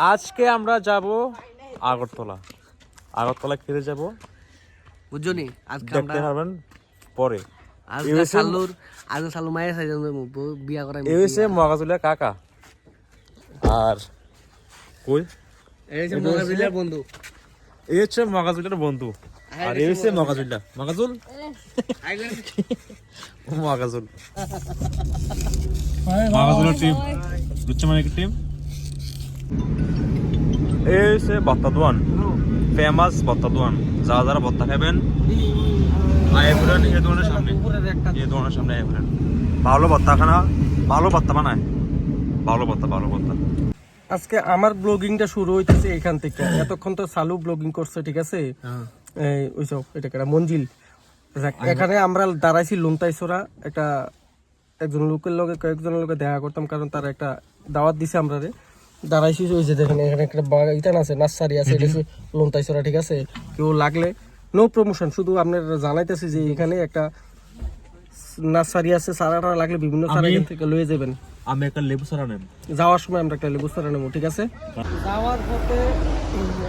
আজকে আমরা যাব আগরতলা। আগরতলা খেতে যাব। বুঝছ আজকে আমরা দেখতে পারবেন পরে। আজকে এসে- সাল্লুর আজকে সাল্লু মায়ের সাইজ বিয়া করা এই হচ্ছে মগাজুলিয়া কাকা। আর কই? এই যে মগাজিলার বন্ধু। এই হচ্ছে মগাজুলিয়ার বন্ধু আর এই হচ্ছে মগাজুলিয়া মগাজুল মগাজুল মগাজুলের টিম বুঝছে মানে কি টিম এই হচ্ছে বত্তা দোয়ান। ফেমাস বত্তা দোয়ান। যারা যারা বত্তা খাবেন এই দোকানের সামনে। এই দোকানের সামনে আইপুরান ভালো বত্তা খানা ভালো বত্তা বানায়। ভালো বত্তা ভালো বত্তা। আজকে আমার ব্লগিংটা শুরু হইতেছে এখান থেকে। এতক্ষণ তো সালু ব্লগিং করছে ঠিক আছে? এই ওইসব এটা কেটা মঞ্জিল। এখানে আমরা দাঁড়াইছি লুমতাইছড়া একটা একজন লোকের লগে কয়েকজনের লগে দেখা করতাম কারণ তারা একটা দাওয়াত দিছে আমরা রে দাঁড়াইছি ওই যে দেখেন এখানে একটা ইটান আছে নার্সারি আছে এটা হচ্ছে ঠিক আছে? কেউ লাগলে নো প্রমোশন শুধু আপনার জানাইতেছি যে এখানে একটা নার্সারি আছে সারাটা লাগলে বিভিন্ন সারা এখান থেকে লয়ে যাবেন। আমি একটা লেবু সারা নেব। যাওয়ার সময় আমরা একটা লেবু সারা নেব ঠিক আছে? যাওয়ার পথে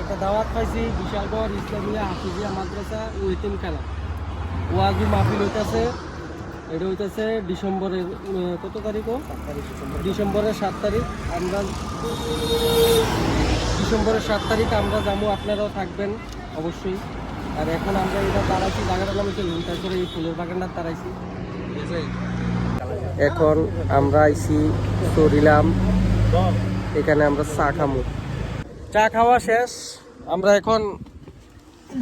একটা দাওয়াত পাইছি বিশালগড় ইসলামিয়া হাফিজিয়া মাদ্রাসা ও এতিম খেলা। ওয়াজি মাহফিল হইতাছে। এটা হইতেছে ডিসেম্বরের কত তারিখও ডিসেম্বরের সাত তারিখ। আমরা ডিসেম্বরের সাত তারিখ আমরা যাব আপনারাও থাকবেন অবশ্যই। আর এখন আমরা এটা দাঁড়াইছি জায়গাটার নাম হচ্ছে লুন্টার করে এই ফুলের বাগানটা আছে এখন আমরা আইছি সরিলাম এখানে আমরা চা খামু। চা খাওয়া শেষ। আমরা এখন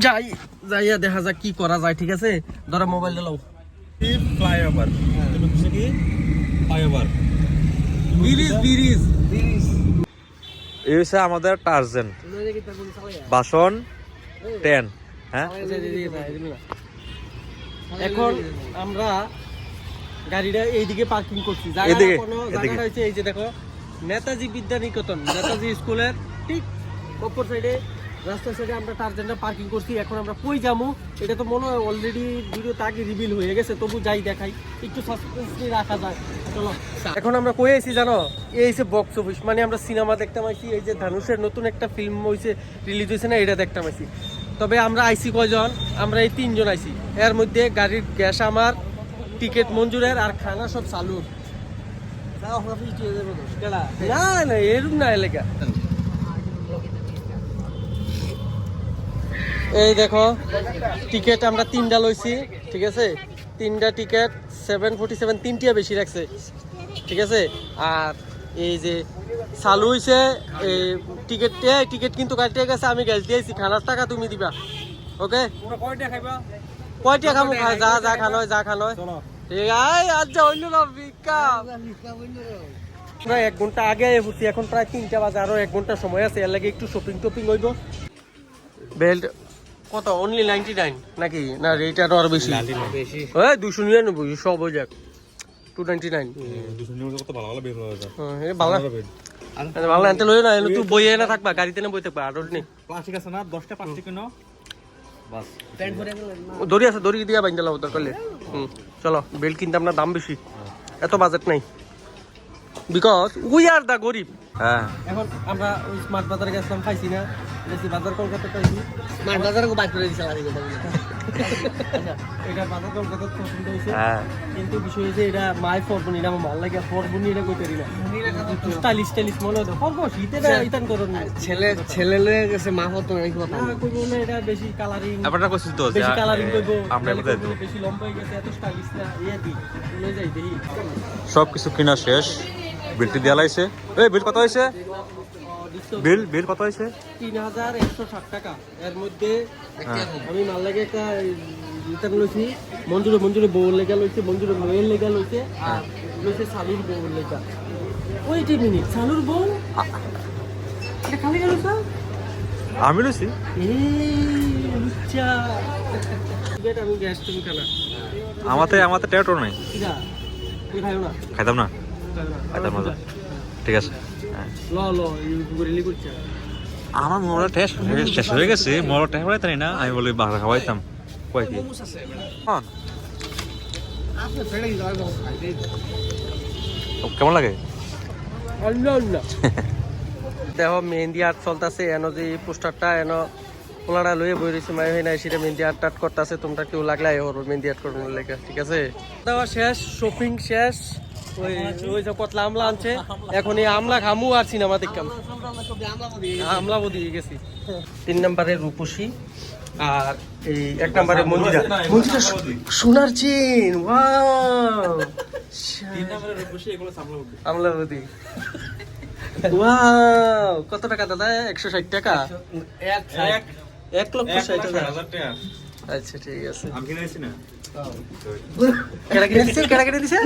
যাই, যাইয়া দেখা যাক কি করা যায়, ঠিক আছে? ধরো মোবাইল দিলাও ফ্লাইওভার তুমি কি? ফ্লাইওভার ব্রিজ ব্রিজ এই হচ্ছে আমাদের টার্জেন বাসন টেন হ্যাঁ? এখন আমরা গাড়িটা এইদিকে পার্কিং করছি। এদিকে, জায়গাটা এদিকে। হচ্ছে এই যে দেখো নেতাজি বিদ্যানিকেতন নেতাজি স্কুলের ঠিক অপর সাইডে রাস্তার সাইডে আমরা টার্জেনটা পার্কিং করছি এখন আমরা কই যাব? এটা তো মনে হয় অলরেডি ভিডিও আগে রিভিল হয়ে গেছে তবু যাই দেখাই। একটু সাসপেন্স নিয়ে রাখা যায় চলো। এখন আমরা কই আইছি জানো? এই হচ্ছে বক্স অফিস মানে আমরা সিনেমা দেখতে পাইছি এই যে ধানুষের নতুন একটা ফিল্ম হয়েছে রিলিজ হয়েছে না এটা দেখতে পাইছি। তবে আমরা আইছি কয়জন? আমরা এই তিনজন আইছি। এর মধ্যে গাড়ির গ্যাস আমার টিকিট মঞ্জুরের আর খানা সব চালু না না এরকম না এলাকা। এই দেখো টিকিট আমরা তিনটা লইছি ঠিক আছে? তিনটা টিকিট সেভেন ফোর্টি সেভেন তিনটিয়া বেশি রাখছে ঠিক আছে? আর এই যে চালু হয়েছে এই টিকিট টিকিট কিন্তু কাটিয়ে গেছে আমি গেছ দিয়েছি খানার টাকা তুমি দিবা ওকে কয়টা খামো? খা যা যা খানো যা খানো ঠিক আছে অন্য না ভিক্ষা। প্রায় এক ঘণ্টা আগে ঘুরছি এখন প্রায় তিনটা বাজে আরও এক ঘণ্টা সময় আছে এর লাগে একটু শপিং টপিং হইব। বেল্ট কত? অনলি নাইনটি নাইন নাকি? না রেট আরও আরও বেশি? বেশি। ওই দুশো নিরানব্বই সব হয়ে যাক। টু নাইনটি নাইন কত? ভালো ভালো বের হয়ে যায় ভালো। ভালো আনতে লই না এনে তুই বইয়ে না থাকবা গাড়িতে না বই থাকবা আর নেই। প্লাস্টিক আছে না? দশটা প্লাস্টিক কিনো? বাস। দড়ি আছে দড়ি দিয়া বাইন্দা লাভ দরকার। হুম চলো বেল্ট কিনতে আপনার দাম বেশি। এত বাজেট নাই। বিকজ উই আর দা গরিব। হ্যাঁ। এখন আমরা ওই স্মার্ট বাজারে গেছিলাম খাইছি না। বেশি বাজার স্মার্ট বাজারে বাদ করে দিছে কথা এটা বাজার কলকাতা পছন্দ হয়েছে। হ্যাঁ। কিন্তু বিষয় হয়েছে এটা মাই ফরবনি এটা আমার ভালো লাগে। ফরবনি এটা কই পারি না। স্টাইলিশ স্টাইলিশ মনে হতো ফরবো শীতে না ইতান করুন না। ছেলে ছেলে লয়ে গেছে মা হতো এই কথা কইব না এটা বেশি কালারিং আপনারা কইছি তো বেশি কালারিং কইব। আমরা কইবো বেশি লম্বা হয়ে গেছে এত স্টাইলিশ না ইয়ে দি লয়ে যাই দেখি। সব কিছু কিনা শেষ। বিলটি দেওয়া লাগছে। এই বিল কত হয়েছে? বিল বিল কত হয়েছে? তিন হাজার একশো ষাট টাকা। এর মধ্যে আমি মাল লাগে একটা রিটার্ন লইছি মঞ্জুরে মঞ্জুরে বউর লেগা লইছে মঞ্জুরে মেয়ের লেগা লইছে আর লইছে শালির বউর লেগা। ওইটি মিনিট শালুর বউ? খালি গেল স্যার? আমি লইছি। আমি গ্যাস তুমি আমাতে আমাতে টেটো নাই। খাইও না। খাইতাম না? না। ঠিক আছে। আমার মোড়া টেস্ট শেষ হয়ে গেছে মোড়া টেস্ট হয়ে তাই না আমি বলি বাংলা খাওয়াইতাম কয় কি? হ্যাঁ। কেমন লাগে? দেখো মেহেন্দি আর্ট চলতেছে এন যে পোস্টারটা এন পোলারা লয়ে বই রয়েছে মাই হয় না সেটা মেহেন্দি আর্ট টার্ট করতেছে তোমরা কেউ লাগলে আয় হরো মেহেন্দি আর্ট করব লেগে ঠিক আছে? দেওয়া শেষ শপিং শেষ ওই ওই যে কতলা আমলা আনছে এখন এই আমলা খামু আর সিনেমা দেখলাম আমলা বদি গেছি। তিন নম্বরে রূপসী আর এই এক নম্বরে মঞ্জিরা। মঞ্জিরা সোনার চেন ওয়াও! আমলাবতী ওয়াও! কত টাকা দাদা? একশো ষাট টাকা? এক লক্ষ ষাট হাজার। আচ্ছা ঠিক আছে। আমি কিনে দিছি না? কেডা কিনে দিছে? কেডা কিনে দিছে?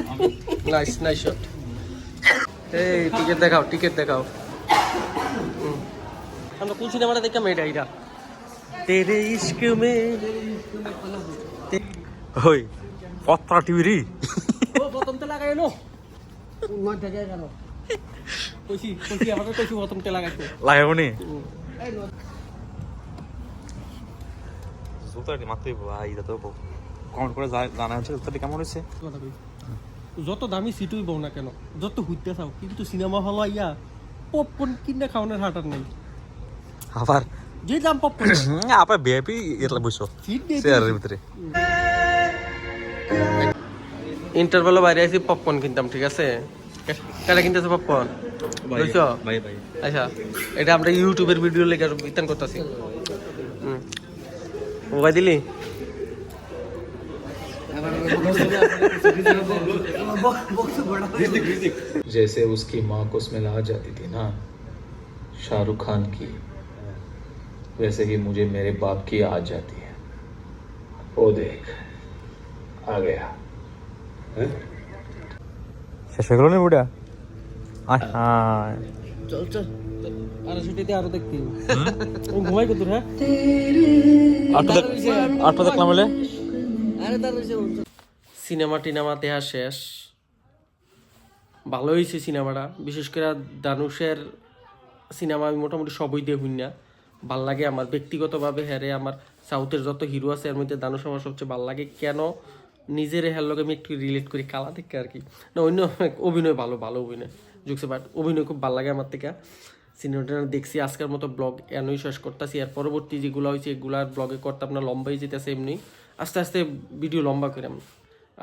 নাইস নাইস শট এই টিকিট দেখাও টিকিট দেখাও। আমরা কোন সিনেমাটা দেখলাম এটা এটা। তেরে ইশক মে। ওই পত্রা টিভি রি। ও লাগাই নো কইছি কইছি আমাকে কইছি লাগাইতে। জুতাটি মাত্রই ভাই এটা তো কমেন্ট করে জানা হচ্ছে জুতাটি কেমন হয়েছে? যত দামি সিটুই বউ না কেন যত ঘুরতে চাও কিন্তু সিনেমা হল আইয়া পপকর্ন কিনে খাওয়ানোর হাটার নেই। আবার? যে দাম পপকর্ন এটা বুঝছ সিট চেয়ারের ভিতরে। ইন্টারভেলে বাইরে আসি পপকর্ন কিনতাম ঠিক আছে? কারা কিনতেছে পপকর্ন বুঝছ আচ্ছা এটা আমরা ইউটিউবের ভিডিও লেগে বিতান করতেছি। वदली जैसे उसकी माँ को स्मेल आ जाती थी ना शाहरुख खान की वैसे ही मुझे मेरे बाप की आ जाती है। वो देख आ गया। शशकरों ने बुढ़ा? हाँ। चल चल। আর ছুটিতে আরও দেখতি। ও ঘুমাই কত হ্যাঁ? আটটা আটটা দেখলাম বলে? আরে তার সিনেমা টিনেমা দেখা শেষ। ভালো হয়েছে সিনেমাটা। বিশেষ করে দানুষের সিনেমা আমি মোটামুটি সবই দেখুন না। ভালো লাগে আমার। ব্যক্তিগতভাবে হ্যারে আমার সাউথের যত হিরো আছে এর মধ্যে দানুষ আমার সবচেয়ে ভালো লাগে। কেন? নিজের হ্যার লগে আমি একটু রিলেট করি কালা দেখে আর কি। না অন্য অভিনয় ভালো ভালো অভিনয়। যুগছে বাট অভিনয় খুব ভালো লাগে আমার থেকে। সিনেমাটা দেখছি, আজকের মতো ব্লগ এনই শেষ করতেছি। আর পরবর্তী যেগুলো হয়েছে, এগুলার ব্লগে করতে আপনার লম্বাই যেতেছে এমনি। আস্তে আস্তে ভিডিও লম্বা করে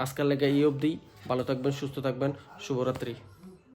আজকাল লেগে এই অবধি। ভালো থাকবেন, সুস্থ থাকবেন। শুভরাত্রি।